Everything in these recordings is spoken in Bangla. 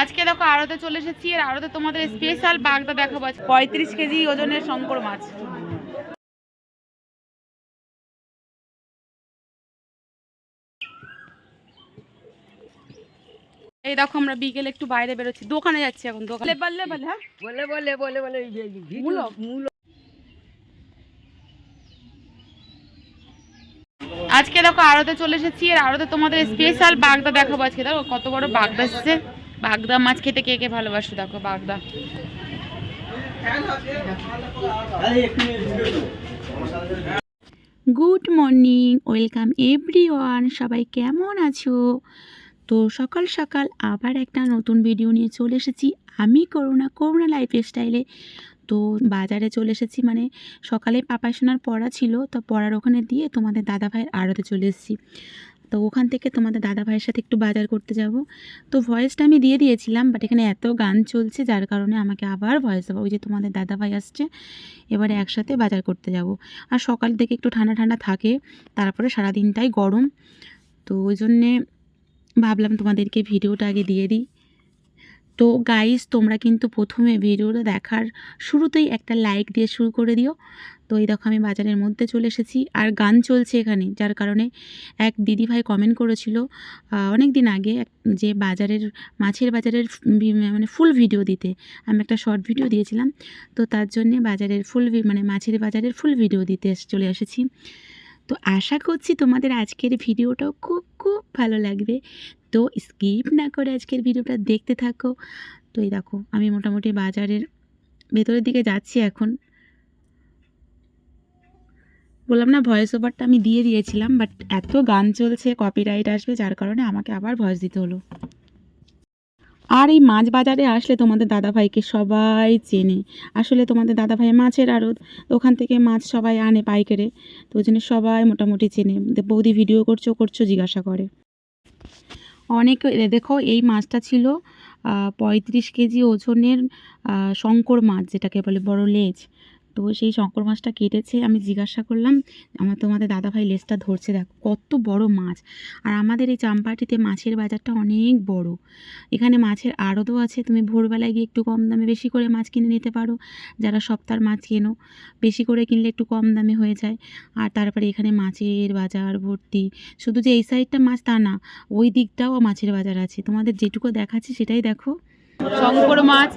আজকে দেখো আড়তে চলে এসেছি আর আড়তে তোমাদের স্পেশাল বাগদা দেখাবো আজকে। পঁয়ত্রিশ কেজি ওজনের শঙ্কর মাছ। এই দেখো আমরা বিকেলে একটু বাইরে বেরোচ্ছি দোকানে যাচ্ছি এখন দোকানে। বললে বলে হ্যাঁ? বলে বলে বলে বলে মূলো? মূলো। আজকে দেখো আড়তে চলে এসেছি আর আড়তে তোমাদের স্পেশাল বাগদা দেখাবো আজকে। দেখো কত বড় বাগদা এসেছে। বাগদা মাছ খেতে কে কে ভালোবাসো? দেখো, বাগদা। গুড মর্নিং, ওয়েলকাম এভরিওয়ান, সবাই কেমন আছো? তো সকাল সকাল আবার একটা নতুন ভিডিও নিয়ে চলে এসেছি। আমি করুণা করুণা লাইফ স্টাইলে তো বাজারে চলে এসেছি মানে সকালে পাপাই সোনার পড়া ছিল, তো পড়ার ওখানে দিয়ে তোমাদের দাদা ভাইয়ের আড়তে চলে এসেছি। তো ওখান থেকে তোমাদের দাদা ভাইয়ের সাথে একটু বাজার করতে যাব। তো ভয়েসটা আমি দিয়ে দিয়েছিলাম বাট এখানে এত গান চলছে যার কারণে আমাকে আবার ভয়েস দেবো ওই যে তোমাদের দাদা ভাই আসছে, এবারে একসাথে বাজার করতে যাব। আর সকাল থেকে একটু ঠান্ডা ঠান্ডা থাকে, তারপরে সারাদিনটাই গরম। তো ওই জন্যে ভাবলাম তোমাদেরকে ভিডিওটা আগে দিয়ে দিই। তো গাইস তোমরা কিন্তু প্রথমে ভিডিওটা দেখার শুরুতেই একটা লাইক দিয়ে শুরু করে দিও। তো এই দেখো, আমি বাজারের মধ্যে চলে এসেছি আর গান চলছে এখানে, যার কারণে এক দিদি ভাই কমেন্ট করেছিল অনেক দিন আগে যে বাজারের, মাছের বাজারের মানে ফুল ভিডিও দিতে। আমি একটা শর্ট ভিডিও দিয়েছিলাম, তো তার জন্যে বাজারের ফুল মানে মাছের বাজারের ফুল ভিডিও দিতে চলে এসেছি। তো আশা করছি তোমাদের আজকের ভিডিওটাও খুব খুব ভালো লাগবে। তো স্কিপ না করে আজকের ভিডিওটা দেখতে থাকো। তো এই দেখো, আমি মোটামুটি বাজারের ভেতরের দিকে যাচ্ছি এখন। বললাম না ভয়েস ওভারটা আমি দিয়ে দিয়েছিলাম বাট এত গান চলছে কপিরাইট আসবে, যার কারণে আমাকে আবার ভয়েস দিতে হলো। আর এই মাছ বাজারে আসলে তোমাদের দাদাভাইকে সবাই চেনে। আসলে তোমাদের দাদাভাই মাছের আড়ত। ওখান থেকে মাছ সবাই আনে পাইকারে। তো ওই জন্য সবাই মোটামুটি চেনে। বৌদি ভিডিও করছ করছ, জিজ্ঞাসা করে। অনেক দেখো এই মাছটা ছিল পঁয়ত্রিশ কেজি ওজনের শঙ্কর মাছ, যেটাকে বলে বড় লেজ। তো সেই শঙ্কর মাছটা কেটেছে, আমি জিজ্ঞাসা করলাম, আমার তোমাদের দাদাভাই লেজটা ধরছে, দেখো কত বড় মাছ। আর আমাদের এই চাম্পাটিতে মাছের বাজারটা অনেক বড়। এখানে মাছের আড়তও আছে, তুমি ভোরবেলায় গিয়ে একটু কম দামে বেশি করে মাছ কিনে নিতে পারো। যারা সপ্তাহের মাছ কেনো, বেশি করে কিনলে একটু কম দামে হয়ে যায়। আর তারপরে এখানে মাছের বাজার, ভর্তি। শুধু যে এই সাইডটা মাছ তা না, ওই দিকটাও মাছের বাজার আছে। তোমাদের যেটুকু দেখাচ্ছি সেটাই দেখো। শঙ্কর মাছ,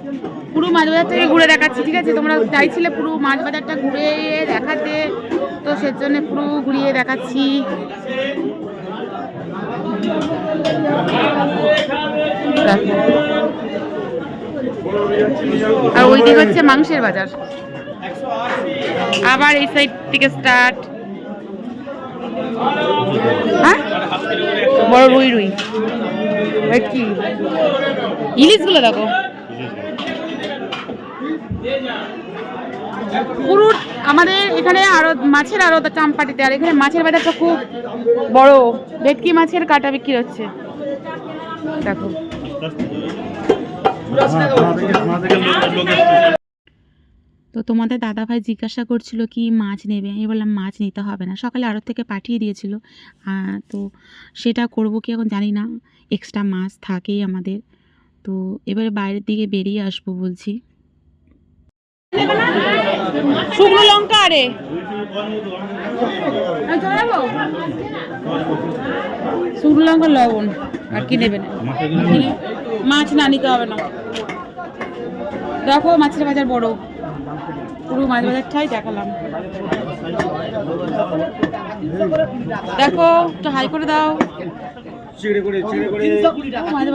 পুরো মাছ বাজার থেকে ঘুরে দেখাচ্ছি, ঠিক আছে? তোমরা চাইছিলে পুরো মাছ বাজারটা ঘুরে দেখাতে, তো সেজন্য পুরো ঘুরিয়ে দেখাচ্ছি। আর ওই দিক হচ্ছে মাংসের বাজার। আবার এই সাইড থেকে স্টার্ট হ্যাঁ? বড় রুই রুই। কি? ইলিশগুলো দেখো। পুরো আমাদের এখানে আরও মাছের আরও চাম্পাটিতে, আর এখানে মাছের বাজারটা খুব বড়। ভেটকি মাছের কাটা বিক্রি হচ্ছে। দেখো। তো তোমাদের দাদাভাই জিজ্ঞাসা করছিল কি মাছ নেবে? আমি বললাম, মাছ নিতে হবে না। সকালে আড়ত থেকে পাঠিয়ে দিয়েছিল। তো সেটা করব কি এখন জানি না। এক্সট্রা মাছ থাকেই আমাদের। তো এবারে বাইরের দিকে বেরিয়ে আসব বলছি। শুকনো লঙ্কা আরে। শুকনো লঙ্কা লবণ। আর কি নেবেন মাছ না নিতে হবে না। দেখো মাছের বাজার বড়। পুরো মাছ বাজারটাই দেখালাম। দেখো, একটু হাই করে দাও। মাছ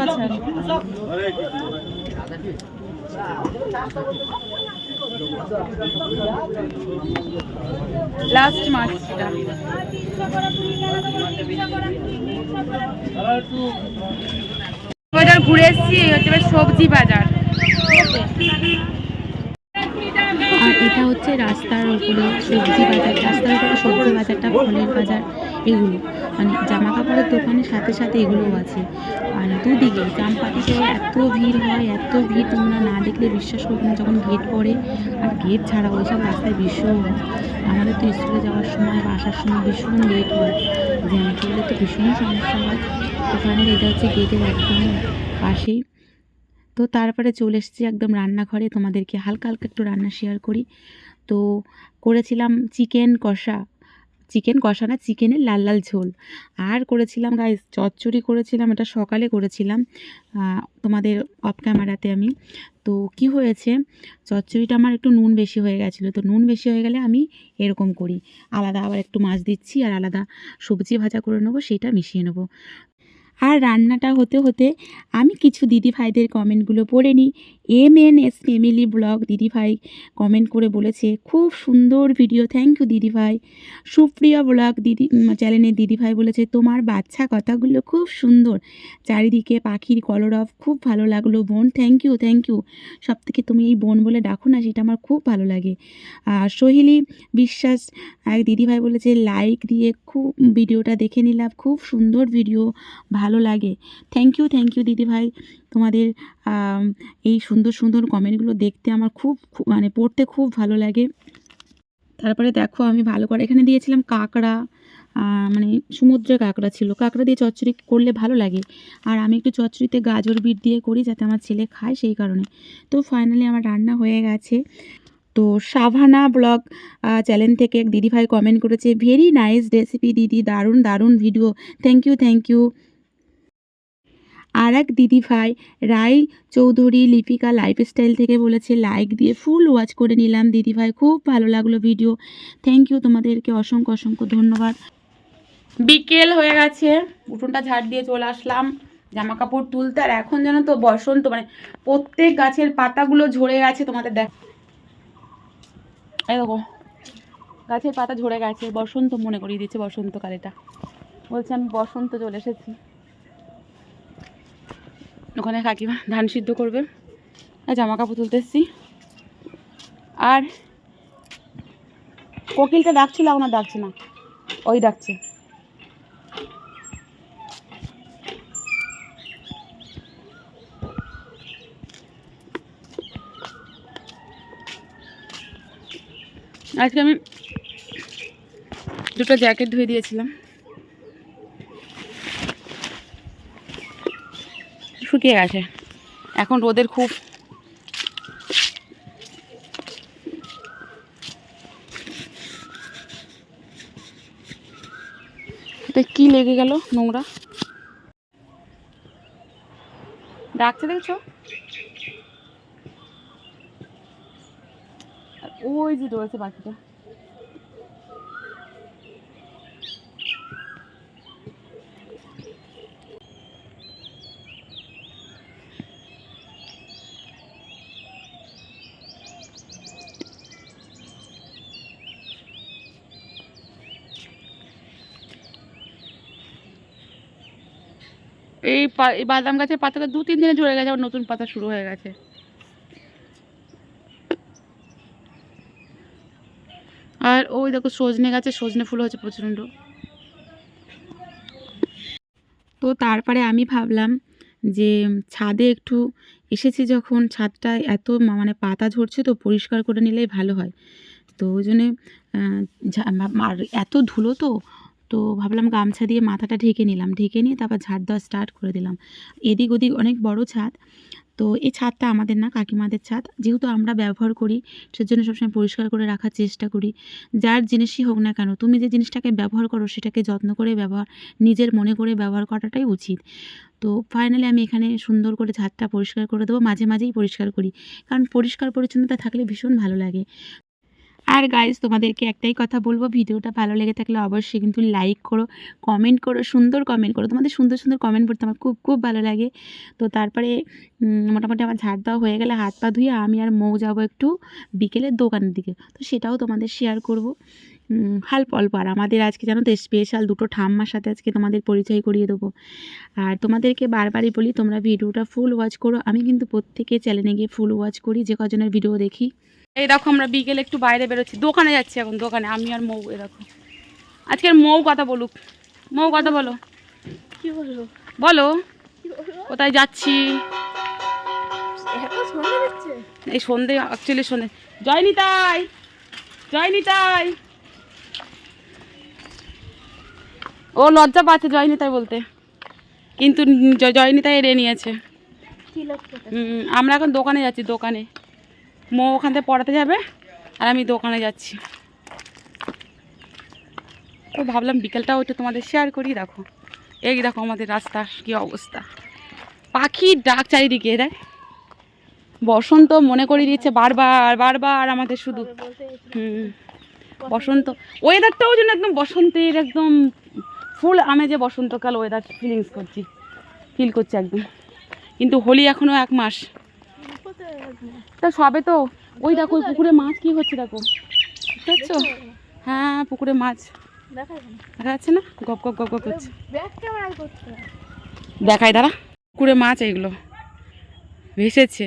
লাস্ট মাছ এটা। বাজার ঘুরে এসেছি হচ্ছে সবজি বাজার আর এটা হচ্ছে রাস্তার উপরে সবজি বাজার, রাস্তার উপরে সবজি বাজারটা, ফলের বাজার, এগুলো। মানে জামা কাপড়ের দোকানের সাথে সাথে এগুলোও আছে। আর দুদিকে জামপাটিতে এত ভিড় হয়, এত ভিড় তোমরা না দেখলে বিশ্বাস করবে না যখন গেট পড়ে। আর গেট ছাড়া ওইসব রাস্তায় ভীষণ। আমাদের তো স্কুলে যাওয়ার সময় বা আসার সময় ভীষণ লেট হয়। জ্যাম করলে তো ভীষণ সমস্যা হয়। ওখানে এটা হচ্ছে গেটের একদম পাশেই। তো তারপরে চলে এসেছি একদম রান্নাঘরে। তোমাদেরকে হালকা হালকা একটু রান্না শেয়ার করি। তো করেছিলাম চিকেন কষা। চিকেন কষা না, চিকেনের লাল লাল ঝোল। আর করেছিলাম গাইস চচ্চড়ি করেছিলাম, এটা সকালে করেছিলাম তোমাদের অফ ক্যামেরাতে আমি। তো কি হয়েছে, চচ্চড়িটা আমার একটু নুন বেশি হয়ে গেছিল, তো নুন বেশি হয়ে গেলে আমি এরকম করি। আলাদা আবার একটু মাছ দিচ্ছি, আর আলাদা সবজি ভাজা করে নেব, সেটা মিশিয়ে নেব। আর রান্নাটা হতে হতে আমি কিছু দিদি ভাইদের কমেন্টগুলো পড়ে নিই। M N S family blog দিদি ভাই কমেন্ট করে বলেছে, খুব সুন্দর ভিডিও থ্যাংক ইউ দিদি ভাই। সুপ্রিয়া ব্লগ দিদি চ্যানেলের দিদি ভাই বলেছে, তোমার বাচ্চা কথাগুলো খুব সুন্দর। চারিদিকে পাখির কলরব খুব ভালো লাগল। বোন থ্যাংক ইউ থ্যাংক ইউ সব থেকে তুমি এই বোন বলে ডাকো না, সেটা আমার খুব ভালো লাগে। আর সোহেলি বিশ্বাস, এক দিদিভাই বলেছে লাইক দিয়ে খুব ভিডিওটা দেখে নিলাম। খুব সুন্দর ভিডিও, ভালো লাগে। থ্যাংক ইউ থ্যাংক ইউ দিদিভাই। তোমাদের এই সুন্দর সুন্দর কমেন্টগুলো দেখতে আমার খুব, খুব- মানে পড়তে খুব ভালো লাগে। তারপরে দেখো, আমি ভালো করে এখানে দিয়েছিলাম কাঁকড়া। মানে সমুদ্রে কাঁকড়া ছিল। কাঁকড়া দিয়ে চচ্চড়ি করলে ভালো লাগে। আর আমি একটু চচ্চড়িতে গাজর বিট দিয়ে করি যাতে আমার ছেলে খায় সেই কারণে। তো ফাইনালি আমার রান্না হয়ে গেছে। তো সাভানা ব্লগ চ্যানেল থেকে এক দিদিভাই কমেন্ট করেছে ভেরি নাইস রেসিপি দিদি। দারুণ দারুণ video thank you thank you আর এক দিদিভাই রায় চৌধুরী লিপিকা লাইফস্টাইল থেকে বলেছে লাইক দিয়ে ফুল ওয়াচ করে নিলাম দিদিভাই খুব ভালো লাগল ভিডিও থ্যাংক ইউ তোমাদেরকে, অসংখ্য অসংখ্য ধন্যবাদ। বিকেল হয়ে গেছে, উঠোনটা ঝাড় দিয়ে চলে আসলাম জামা কাপড় তুলতে। আর এখন যেন তো বসন্ত মানে প্রত্যেক গাছের পাতাগুলো ঝরে গেছে তোমাদের দেখ। দেখো, গাছের পাতা ঝরে গেছে, বসন্ত মনে করিয়ে দিচ্ছে বসন্তকাল এটা বলছে আমি বসন্ত চলে এসেছি। ওখানে কাকিমা ধান সিদ্ধ করবে। আর জামা কাপড় তুলতে এসেছি। আর কোকিলটা ডাকছিল আর ডাকছে না। ওই ডাকছে। আজকে আমি দুটো জ্যাকেট ধুয়ে দিয়েছিলাম। শুকিয়ে গেছে। এখন রোদের খুব কি লেগে গেল নোংরা? ডাকছে দেখছ? ওই যে দৌড়াচ্ছে পাখিটা। বাদাম গাছের পাতাটা দু তিন দিনে ঝরে গেছে, আবার নতুন পাতা শুরু হয়ে গেছে। আর ওই দেখো সজনে গাছে সজনে ফুল হচ্ছে প্রচণ্ড। তো তারপরে আমি ভাবলাম যে ছাদে একটু এসেছি যখন, ছাদটা এত মানে পাতা ঝরছে তো পরিষ্কার করে নিলেই ভালো হয়। তো ওই জন্যে আর এত ধুলো তো তো ভাবলাম গামছা দিয়ে মাথাটা ঢেকে নিলাম। ঢেকে নিয়ে তারপর ঝাড় দেওয়া স্টার্ট করে দিলাম। এদিক ওদিক অনেক বড় ছাদ। তো এই ছাদটা আমাদের না, কাকিমাদের ছাদ। যেহেতু আমরা ব্যবহার করি, সেজন্য সবসময় পরিষ্কার করে রাখার চেষ্টা করি। যার জিনিসই হোক না কেন, তুমি যে জিনিসটাকে ব্যবহার করো, সেটাকে যত্ন করে ব্যবহার, নিজের মনে করে ব্যবহার করাটাই উচিত। তো ফাইনালি আমি এখানে সুন্দর করে ছাদটা পরিষ্কার করে দেবো, মাঝে মাঝেই পরিষ্কার করি। কারণ পরিষ্কার পরিচ্ছন্নতা থাকলে ভীষণ ভালো লাগে। আর গাইজ তোমাদেরকে একটাই কথা বলব, ভিডিওটা ভালো লেগে থাকলে অবশ্যই কিন্তু লাইক করো কমেন্ট করো, সুন্দর কমেন্ট করো। তোমাদের সুন্দর সুন্দর কমেন্ট পড়তে আমার খুব খুব ভালো লাগে। তো তারপরে মোটামুটি আমার ঝাড় দেওয়া হয়ে গেলে হাত পা ধুয়ে আমি আর মৌ যাব একটু বিকেলের দোকানের দিকে। তো সেটাও তোমাদের শেয়ার করব। হাল্প অল্প। আর আমাদের আজকে জানো তো স্পেশাল দুটো ঠাম্মার সাথে আজকে তোমাদের পরিচয় করিয়ে দেবো। আর তোমাদেরকে বারবারই বলি, তোমরা ভিডিওটা ফুল ওয়াচ করো। আমি কিন্তু প্রত্যেকে চ্যানেলে গিয়ে ফুল ওয়াচ করি, যে কজনের ভিডিও দেখি। এই দেখো আমরা বিকেলে একটু বাইরে বেরোচ্ছি। দোকানে যাচ্ছি এখন দোকানে। আমি আর মৌ এ দেখো। আজকের মৌ কথা বলুক। মৌ কথা বলো। কি বলব বলো। কোথায় যাচ্ছি? এই সন্ধে অ্যাকচুয়ালি সন্ধে। জয়নি তাই। জয়নি তাই। ও লজ্জা পাচ্ছে জয়নি তাই বলতে। কিন্তু জয়নি তাই এড়িয়ে নিয়েছে। আমরা এখন দোকানে যাচ্ছি দোকানে। মো ওখান থেকে পড়াতে যাবে আর আমি দোকানে যাচ্ছি। তো ভাবলাম বিকেলটা ওইটা তোমাদের শেয়ার করি দেখো। এই দেখো আমাদের রাস্তার কি অবস্থা। পাখির ডাক চারিদিকে দেখ। বসন্ত মনে করে দিচ্ছে বারবার বারবার আমাদের শুধু। হুম। বসন্ত ওয়েদারটাও যেন একদম বসন্তের একদম ফুল আমেজে বসন্তকাল ওয়েদার ফিলিংস করছি ফিল করছি একদম। কিন্তু হোলি এখনও এক মাস? তা সবে তো। ওই দেখো ওই পুকুরে মাছ কি হচ্ছে দেখো। দেখছ? হ্যাঁ পুকুরে মাছ। দেখা যাচ্ছে না? গপ গপ গপ গপ করছে। দেখাই দাঁড়া। পুকুরে মাছ এইগুলো। ভেসেছে।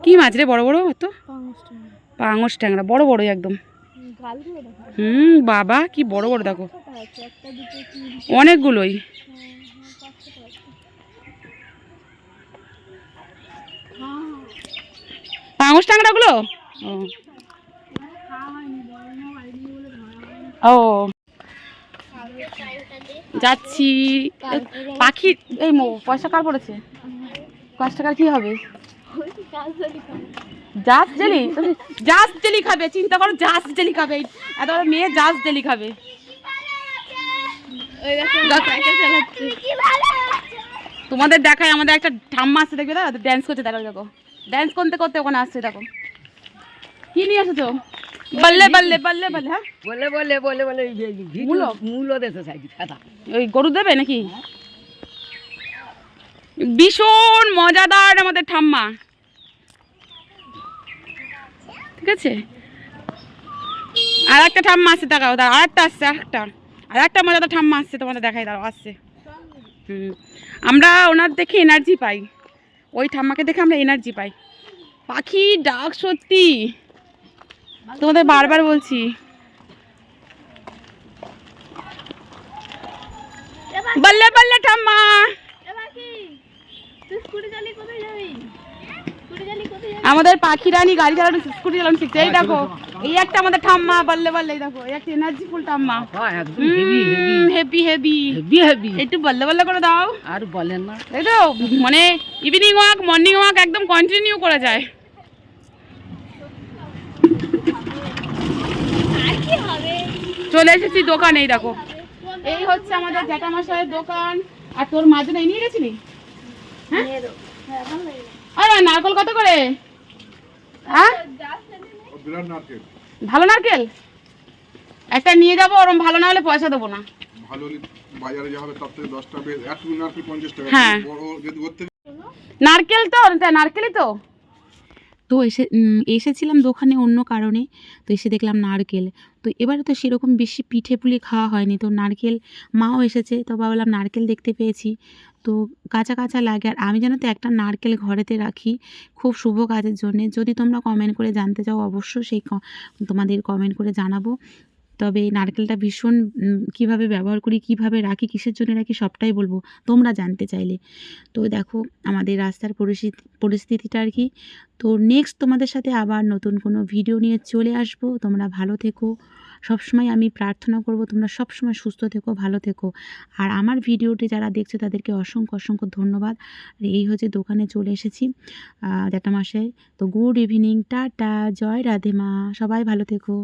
কি মাছ রে বড় বড় তো। পাঙস ট্যাংরা বড় বড় একদম। হুম, বাবা কি বড় বড় দেখো। অনেকগুলোই চার, হ্যাঁ, পাঁচ, ছটা আছে। হ্যাঁ, পাঙস ট্যাংরাগুলো ও। যাচ্ছি। পাখি, এই মো, পয়সা কার পড়েছে? পাঁচ টাকার কি হবে। জাস জেলি? জাস জেলি খাবে, চিন্তা করো জাস জেলি খাবে। এত মেয়ে জাস জেলি খাবে। তোমাদের দেখায়, আমাদের একটা ঠাম্মা আছে, দেখবে দাদা ড্যান্স করছে, দেখো দেখো ড্যান্স করতে করতে ওখানে আসছে দেখো। কি নিয়ে এসেছ? বললে বললে বললে বললে হ্যাঁ? বলে বললে বলে বলে মূলো? মূল্য দেশে চাইছি খাতা। ওই গরু দেবে নাকি? ভীষণ মজাদার আমাদের ঠাম্মা। ঠিক আছে? আর একটা ঠাম্মা আসছে দেখাও দাঁড়াও আর একটা আসছে একটা। আর একটা মজাদার ঠাম্মা আসছে তোমাদের দেখাই দাঁড়াও আসছে। হুম। আমরা ওনার দেখে এনার্জি পাই। ওই ঠাম্মাকে দেখে আমরা এনার্জি পাই। পাখি ডাক সত্যি। তোমাদের বারবার বলছি। বললে বললে ঠাম্মা? আমাদের পাখি রানী গাড়ি চালানো স্কুটি চালানো শিখছে। এই দেখো। এই একটা আমাদের ঠাম্মা বললে বললে এই দেখো এই একটা এনার্জিফুল ঠাম্মা। হ্যাঁ একদম হেভি হেভি হেভি হেভি একটু বললে বললে করে দাও। আর বলেন না। এই তো মানে ইভিনিং ওয়াক মর্নিং ওয়াক একদম কন্টিনিউ করে যায়। আর কি হবে? চলে এসেছি দোকানে এই দেখো। এই হচ্ছে আমাদের জ্যাঠামশাইয়ের দোকান। আর তোর মাঝে নিয়ে গেছিলি। হ্যাঁ, লাগে। আরে নারকল কত করে? হ্যাঁ? ভালো নারকেল? একটা নিয়ে যাব ওরম ভালো না হলে পয়সা দেবো না। ভালো বাজারে যা হবে তার থেকে দশ টাকা নারকেল পঞ্চাশ টাকা। হ্যাঁ। তা নারকেলই তো। তো এসে এসেছিলাম দোকানে অন্য কারণে। তো এসে দেখলাম নারকেল। তো এবারে তো সেরকম বেশি পিঠে পুলি খাওয়া হয়নি। তো নারকেল মাও এসেছে। তো ভাবলাম নারকেল দেখতে পেয়েছি। তো কাঁচা কাঁচা লাগে। আর আমি যেন তো একটা নারকেল ঘরেতে রাখি খুব শুভ কাজের জন্যে। যদি তোমরা কমেন্ট করে জানতে চাও, অবশ্যই সেই তোমাদের কমেন্ট করে জানাব। তবে এই নারকেলটা ভীষণ কীভাবে ব্যবহার করি, কীভাবে রাখি, কিসের জন্য রাখি, সবটাই বলব। তোমরা জানতে চাইলে। তো দেখো, আমাদের রাস্তার পরিস্থিতি, পরিস্থিতিটা আর কি। তো নেক্সট তোমাদের সাথে আবার নতুন কোনো ভিডিও নিয়ে চলে আসব। তোমরা ভালো থেকো। সবসময় আমি প্রার্থনা করব, তোমরা সবসময় সুস্থ থেকো, ভালো থেকো। আর আমার ভিডিওটি যারা দেখছ, তাদেরকে অসংখ্য অসংখ্য ধন্যবাদ। এই হচ্ছে দোকানে চলে এসেছি জ্যাঠা মাসে তো গুড ইভিনিং টাটা, জয় রাধে মা। সবাই ভালো থেকো।